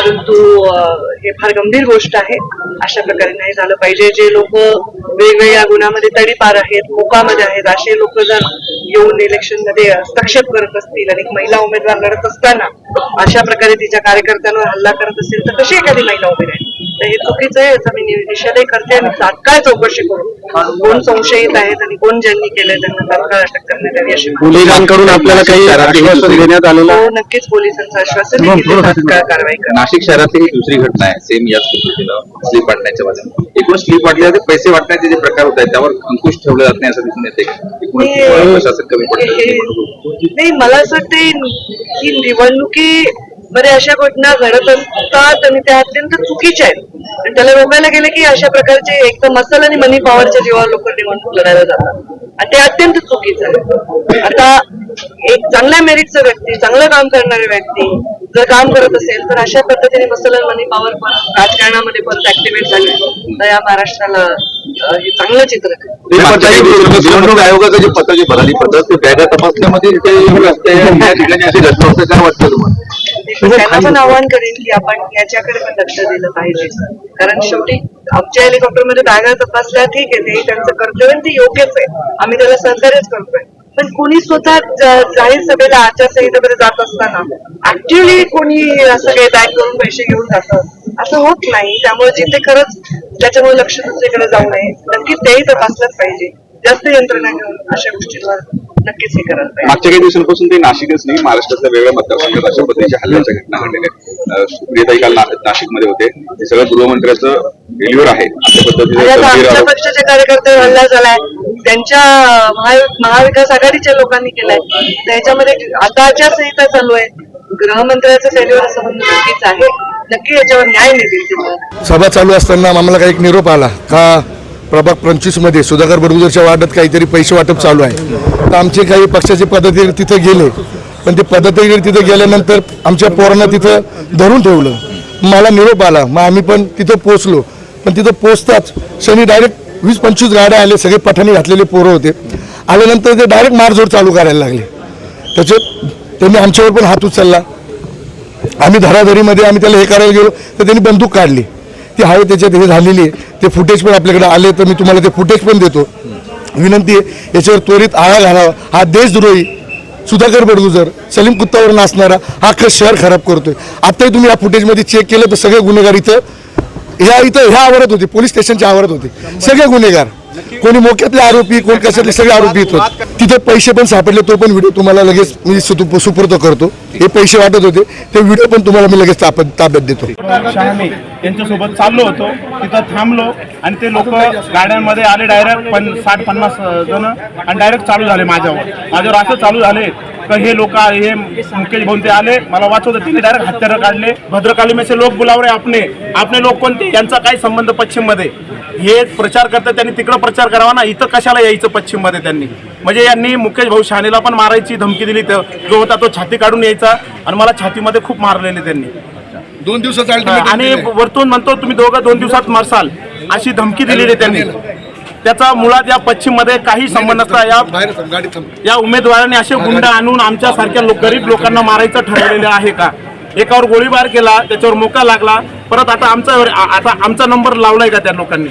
परंतु हे फार गंभीर गोष्ट आहे. अशा प्रकारे नाही झालं पाहिजे. जे लोक वेगवेगळ्या गुन्ह्यामध्ये तडीपार आहेत मोकामध्ये आहेत. असे लोक जर येऊन इलेक्शनमध्ये हस्तक्षेप करत असतील आणि एक महिला उमेदवार लढत असताना अशा प्रकारे तिच्या कार्यकर्त्यांवर हल्ला करत असेल तर कशी एखादी महिला उभी राहील? तर हे चुकीचं आहे. याचा मी निषेधही करते आणि तात्काळ चौकशी करू. कोण संशयित आहेत आणि कोण ज्यांनी केलंय त्यांना तात्काळ अटक करण्यात यावी अशी. पोलिसांकडून आपल्याला काही आश्वासन देण्यात आलेलं? हो नक्कीच पोलिसांचं आश्वासन आहे की ते तात्काळ कारवाई करा. नाशिक शहरातली ही दुसरी घटना आहे. सेम याच पद्धतीनं स्लीप वाटण्याच्या बाजूने एकूण स्लीप वाटल्याचे पैसे वाटण्याचे जे प्रकार होत आहेत त्यावर अंकुश ठेवले जात नाही असं दिसून येते एकूण प्रशासन कमी पडतं? नाही मला असं वाटतं की निवडणुकी मध्ये अशा घटना घडत असतात आणि त्या अत्यंत चुकीच्या आहेत. आणि त्याला रोखायला गेलं की अशा प्रकारचे एक तर मसल आणि मनी पॉवरच्या जीवावर लोक निवडणूक लढायला जातात. आणि ते अत्यंत चुकीचं आहे. आता एक चांगल्या मेरिटचा व्यक्ती चांगलं काम करणारे व्यक्ती जर काम करत असेल तर अशा पद्धतीने मसल आणि मनी पॉवर पण राजकारणामध्ये परत ऍक्टिव्हेट झाले. तर या महाराष्ट्राला हे चांगलं चित्र निवडणूक आयोगाचं जे पत्र जे भराली पद्धत ते बॅगा तपासण्यामध्ये ते रस्ते या ठिकाणी अशी घटना होते काय वाटतं तुम्हाला. त्यांना पण आव्हान करेन की आपण याच्याकडे पण लक्ष दिलं पाहिजे. कारण शेवटी आमच्या हेलिकॉप्टरमध्ये बॅगा तपासल्या ठीक आहे ते त्यांचं कर्तव्य ते योग्यच आहे. आम्ही त्याला सहकार्यच करतोय. पण कोणी स्वतः जाहीर सभेला आचारसंहितेमध्ये जात असताना ऍक्च्युअली कोणी असं काही बॅग करून पैसे घेऊन जातं असं होत नाही. त्यामुळे जिथे खरंच त्याच्यामुळे लक्ष दुसरीकडे जाऊ नये. नक्की तेही तपासलंच पाहिजे. जास्त यंत्रणा घेऊन अशा गोष्टींवर नक्कीच हे करायला पाहिजे. मागच्या काही दिवसांपासून ते नाशिकच नाही महाराष्ट्रातल्या वेगळ्या मतदारसंघात अशा पद्धतीच्या हल्ल्याच्या घटना घडलेल्या सुप्रियाताई काल नाशिकमध्ये होते. हे सगळं गृहमंत्र्याचं फेल्युअर आहे. अशा आमच्या आरोप पक्षाच्या कार्यकर्त्यावर हल्ला झालाय. त्यांच्या महा- महाविकास आघाडीच्या लोकांनी केलाय. त्याच्यामध्ये आता आचारसंहिता चालू आहे. गृहमंत्र्याचं फेल्युअर संबंध नक्कीच आहे. नक्की याच्यावर न्याय मिळतील सभा चालू असताना आम्हाला काही एक निरोप आला. का प्रभाग पंचवीसमध्ये सुधाकर बडगुजरच्या वार्डात काहीतरी पैसे वाटप चालू आहे. तर आमचे काही पक्षाचे पदाधिकारी तिथे गेले. पण ते पदाधिकारी तिथे गेल्यानंतर आमच्या पोरांना तिथं धरून ठेवलं. मला निरोप आला. मग आम्ही पण तिथं पोचलो. पण तिथं पोचताच शनी डायरेक्ट वीस पंचवीस गाड्या आले सगळे पठाणी घातलेले पोरं होते. आल्यानंतर ते डायरेक्ट मारझोड चालू करायला लागले. त्याचे त्यांनी आमच्यावर पण हात उचलला आम्ही धराधरीमध्ये आम्ही त्याला हे करायला गेलो तर त्यांनी बंदूक काढली. ती हवे त्याच्यात हे झालेली आहे. ते फुटेज पण आपल्याकडे आले तर मी तुम्हाला ते फुटेज पण देतो. विनंती आहे याच्यावर त्वरित आळा घालावा. हा देशद्रोही सुधाकर बडगुजर सलीम कुत्तावर नाचणारा हा अख्खं शहर खराब करतोय. आत्ताही तुम्ही या फुटेजमध्ये चेक केलं तर सगळे गुन्हेगार इथं ह्या इथं ह्या आवरत होती पोलीस स्टेशनच्या आवरत होते. सगळे गुन्हेगार. कोणी मोक्यातले आरोपी कोण कशातले सगळे आरोपी येत तिथे पैसे पण सापडले तो पण व्हिडिओ तुम्हाला लगेच मी सुपूर्द करतो. हे पैसे वाटत होते. ते व्हिडिओ पण तुम्हाला मी लगेच ताब्यात देतो. त्यांच्यासोबत चाललो होतो. तिथं थांबलो आणि ते लोक गाड्यांमध्ये आले डायरेक्ट पण साठ पन्नास जण आणि डायरेक्ट चालू झाले माझ्यावर. माझ्यावर असं चालू झाले का हे लोक हे मुकेश भाऊन ते आले. मला वाचवत त्यांनी डायरेक्ट हत्यारं काढले. भद्रकालीमेचे लोक बुलावले आपले. आपले लोक कोणते? यांचा काय संबंध पश्चिममध्ये हे प्रचार करतात त्यांनी तिकडं प्रचार करावा ना? इथं कशाला यायचं पश्चिममध्ये त्यांनी? म्हणजे यांनी मुकेश भाऊ शहाणेला पण मारायची धमकी दिली तर जो होता तो छाती काढून यायचा. आणि मला छातीमध्ये खूप मारलेले त्यांनी. दोन दिवसाचा आणि वरतून म्हणतो तुम्ही दोघं दोन दिवसात मरसाल. अशी धमकी दिलेली त्यांनी. त्याचा मुळात या पश्चिममध्ये काही संबंध नसता. या या उमेदवारांनी असे गुंड आणून आमच्या सारख्या लोक गरीब लोकांना मारायचं ठरवलेलं आहे का? एकावर गोळीबार केला त्याच्यावर मोका लागला. परत आता आमचा आता आमचा नंबर लावलाय का त्या लोकांनी?